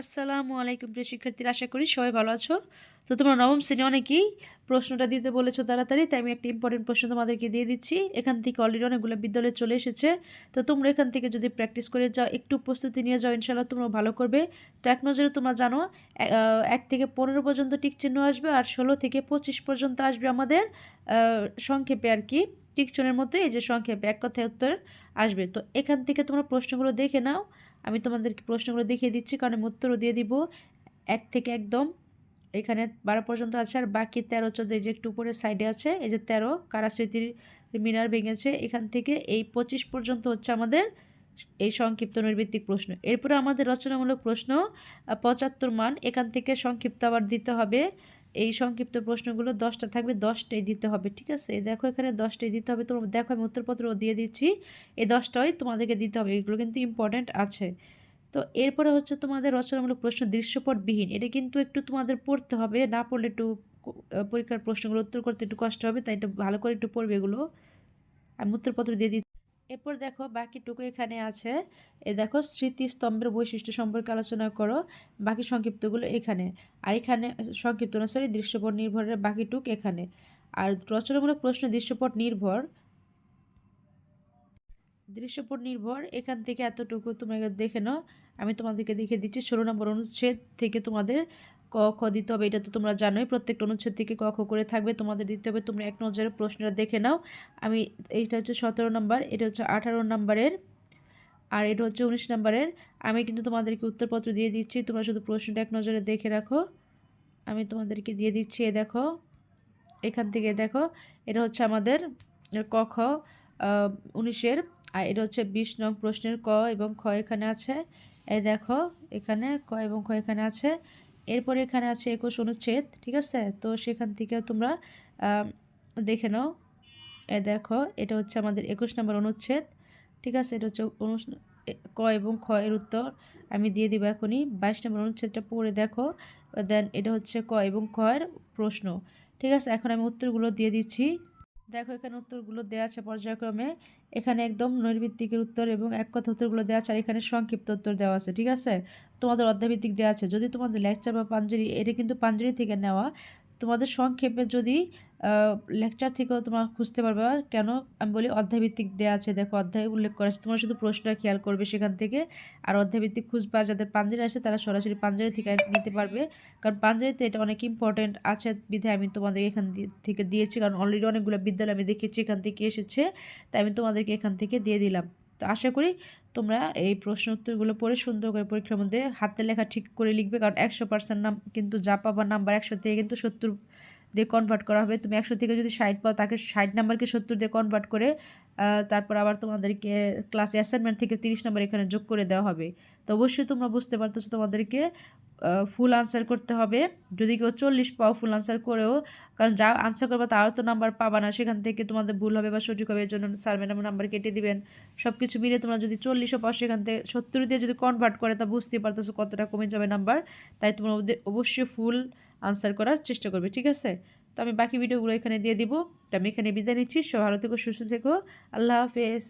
আসসালামু আলাইকুম প্রিয় শিক্ষার্থীরা, আশা করি সবাই ভালো আছো। তো তোমরা নবম শ্রেণি অনেকেই প্রশ্নটা দিতে বলেছ তাড়াতাড়ি, তাই আমি একটা ইম্পর্টেন্ট প্রশ্ন তোমাদেরকে দিয়ে দিচ্ছি। এখান থেকে অলরেডি অনেকগুলো বিদ্যালয়ে চলে এসেছে। তো তোমরা এখান থেকে যদি প্র্যাকটিস করে যাও, একটু প্রস্তুতি নিয়ে যাও ইনশাল্লাহ তোমরা ভালো করবে। তো এক নজরে তোমরা জানো এক থেকে পনেরো পর্যন্ত টিক চিহ্ন আসবে আর ষোলো থেকে পঁচিশ পর্যন্ত আসবে আমাদের সংক্ষেপে আর কি। টিক চিহ্নের মতো এই যে সংক্ষেপে এক কথায় উত্তর আসবে। তো এখান থেকে তোমরা প্রশ্নগুলো দেখে নাও। আমি তোমাদেরকে প্রশ্নগুলো দেখিয়ে দিচ্ছি, কারণ আমি উত্তরও দিয়ে দিব। এক থেকে একদম এখানে বারো পর্যন্ত আছে, আর বাকি তেরো চোদ্দ, এই যে একটু উপরে সাইডে আছে, এই যে তেরো, কারা স্মৃতির মিনার ভেঙেছে, এখান থেকে এই পঁচিশ পর্যন্ত হচ্ছে আমাদের এই সংক্ষিপ্ত নৈর্ভিত্তিক প্রশ্ন। এরপরে আমাদের রচনামূলক প্রশ্ন পঁচাত্তর মান, এখান থেকে সংক্ষিপ্ত আবার দিতে হবে। এই সংক্ষিপ্ত প্রশ্নগুলো দশটা থাকবে, দশটাই দিতে হবে, ঠিক আছে? দেখো এখানে দশটাই দিতে হবে, তোমরা দেখো আমি উত্তরপত্রও দিয়ে দিচ্ছি। এই দশটাই তোমাদেরকে দিতে হবে, এগুলো কিন্তু ইম্পর্ট্যান্ট আছে। তো এরপরে হচ্ছে তোমাদের রচনামূলক প্রশ্ন দৃশ্যপটবিহীন, এটা কিন্তু একটু তোমাদের পড়তে হবে, না পড়লে একটু পরীক্ষার প্রশ্নগুলো উত্তর করতে একটু কষ্ট হবে, তাই একটু ভালো করে একটু পড়বে এগুলো। আমি উত্তরপত্র দিয়ে দিচ্ছি। এরপর দেখো বাকিটুকু এখানে আছে। এ দেখো স্মৃতিস্তম্ভের বৈশিষ্ট্য সম্পর্কে আলোচনা করো, বাকি সংক্ষিপ্তগুলো এখানে। আর এখানে, সংক্ষিপ্ত না সরি দৃশ্যপট নির্ভরের বাকিটুক এখানে। আর রচনামূলক প্রশ্ন, দৃশ্যপট নির্ভর। দৃশ্যপট নির্ভর, এখান থেকে এতটুকু তোমরা দেখে নাও। আমি তোমাদেরকে দেখিয়ে দিচ্ছি, ষোলো নম্বর অনুচ্ছেদ থেকে তোমাদের ক, খ দিতে হবে, এটা তো তোমরা জানোই। প্রত্যেকটা অনুচ্ছেদ থেকে ক, খ করে থাকবে, তোমাদের দিতে হবে, তোমরা এক নজরে প্রশ্নটা দেখে নাও। আমি, এইটা হচ্ছে সতেরো নম্বর, এটা হচ্ছে আঠারো নম্বরের, আর এটা হচ্ছে উনিশ নম্বরের। আমি কিন্তু তোমাদেরকে উত্তরপত্র দিয়ে দিচ্ছি, তোমরা শুধু প্রশ্নটা এক নজরে দেখে রাখো। আমি তোমাদেরকে দিয়ে দিচ্ছি, এ দেখো, এখান থেকে দেখো, এটা হচ্ছে আমাদের ক, খ উনিশের, আর এটা হচ্ছে বিশ নং প্রশ্নের ক এবং খ এখানে আছে। এ দেখো, এখানে ক এবং খ এখানে আছে। এরপরে এখানে আছে একুশ অনুচ্ছেদ, ঠিক আছে? তো সেখান থেকে তোমরা দেখে নাও। এ দেখো, এটা হচ্ছে আমাদের একুশ নম্বর অনুচ্ছেদ, ঠিক আছে? এটা হচ্ছে ক এবং খ এর উত্তর আমি দিয়ে দিব এখনই। বাইশ নম্বর অনুচ্ছেদটা পড়ে দেখো, দেন এটা হচ্ছে ক এবং খ এর প্রশ্ন, ঠিক আছে? এখন আমি উত্তরগুলো দিয়ে দিচ্ছি। দেখো, এখানে উত্তরগুলো দেওয়া আছে পর্যায়ক্রমে। এখানে একদম নৈর্ভিত্তিকের উত্তর এবং এক কথা উত্তরগুলো দেওয়া আছে, আর এখানে সংক্ষিপ্ত উত্তর দেওয়া আছে, ঠিক আছে? তোমাদের অধ্যায়ভিত্তিক দেওয়া আছে। যদি তোমাদের লেকচার বা পাঞ্জেরি এটা কিন্তু পাঞ্জেরি থেকে নেওয়া। তোমাদের সংক্ষেপে যদি লেকচার থেকেও তোমরা খুঁজতে পারবে, আর কেন আমি বলি অধ্যায়ভিত্তিক দেওয়া আছে, দেখো অধ্যায় উল্লেখ করা আছে, তোমরা শুধু প্রশ্নটা খেয়াল করবে সেখান থেকে, আর অধ্যায়ভিত্তিক খুঁজবা, যাদের পাঞ্জেরি আছে তারা সরাসরি পাঞ্জেরি থেকে নিতে পারবে, কারণ পাঞ্জাবিতে এটা অনেক ইম্পর্টেন্ট আছে বিধায় আমি তোমাদের এখান থেকে দিয়েছি, কারণ অলরেডি অনেকগুলো বিদ্যালয় আমি দেখেছি, এখান থেকে এসেছে, তাই আমি তোমাদেরকে এখান থেকে দিয়ে দিলাম। তো আশা করি তোমরা এই প্রশ্ন উত্তরগুলো পড়ে সুন্দর করে পরীক্ষার মধ্যে হাতে লেখা ঠিক করে লিখবে। কারণ একশো পার্সেন্ট নাম কিন্তু যা পাবার নাম্বার একশো থেকে কিন্তু সত্তর দিয়ে কনভার্ট করা হবে। তুমি একশো থেকে যদি ষাট পাও, তাকে ষাট নাম্বারকে সত্তর দিয়ে কনভার্ট করে তারপর আবার তোমাদেরকে ক্লাস অ্যাসাইনমেন্ট থেকে তিরিশ নাম্বার এখানে যোগ করে দেওয়া হবে। তো অবশ্যই তোমরা বুঝতে পারতেছো তোমাদেরকে ফুল আনসার করতে হবে। যদি কেউ চল্লিশ পাও ফুল আনসার করেও, কারণ যা আনসার করবে তারও তো নাম্বার পাবা না, সেখান থেকে তোমাদের ভুল হবে বা সঠিক হবে এর জন্য স্যার ম্যাডাম নাম্বার কেটে দিবেন। সব কিছু মিলে তোমরা যদি চল্লিশও পাও, সেখান থেকে সত্তর দিয়ে যদি কনভার্ট করে, তা বুঝতে পারতেছো কতটা কমে যাবে নাম্বার তাই তোমরা অবশ্যই ফুল আনসার করার চেষ্টা করবে, ঠিক আছে? তো আমি বাকি ভিডিওগুলো এখানে দিয়ে দিব। তো আমি এখানে বিদায় নিচ্ছি। সব ভালো থেকো, সুস্থ থেকো। আল্লাহ হাফেজ।